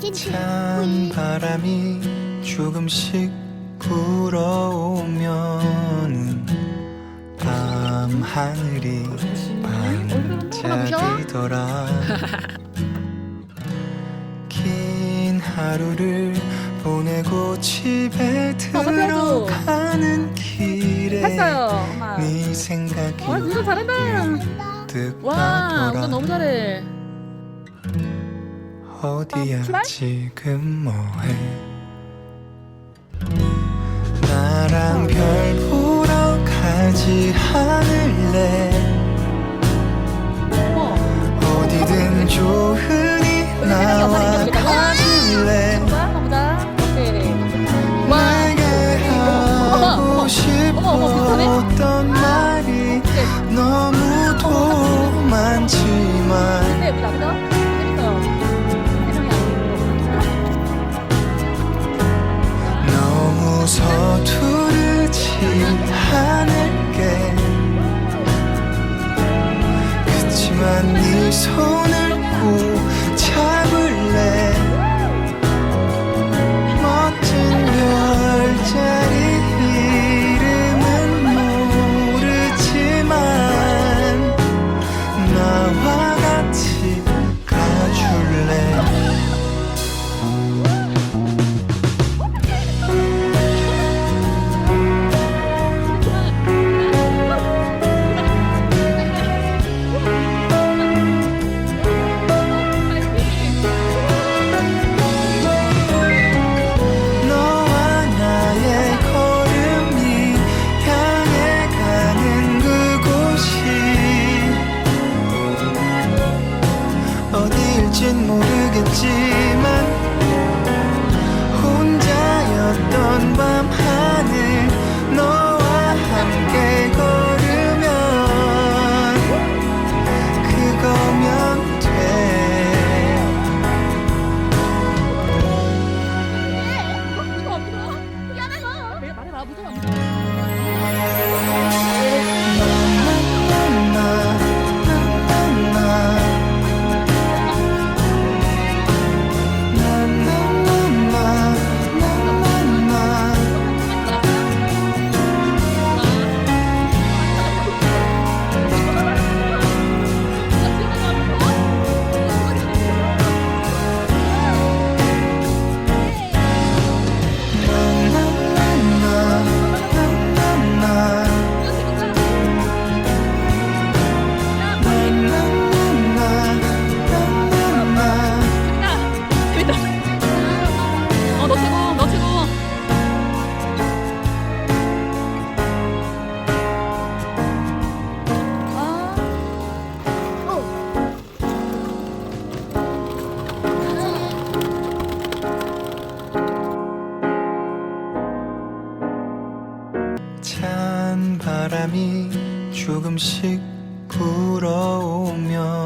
찬 바람이 조금씩 불어오면은 밤 하늘이 반짝이더라. 긴 하루를 보내고 집에. 들어가는 길에 했어요 네 생각이 와 운전 잘한다. 문득 와 너무 잘해 어디야? 지금 뭐해. 나랑 별 보러 가지 않을래. 어디든 좋으니 나와 가줄래. 가보자 오케이 내게 하고? 싶었던 말이 오케이 너무 도 많지만 네 손을 꼭 잡 记 찬 바람이 조금씩 불어오면